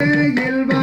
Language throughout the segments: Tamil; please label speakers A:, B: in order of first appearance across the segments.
A: கையில்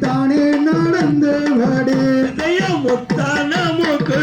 A: தானே நடந்தவடே
B: முத்தான முக்கு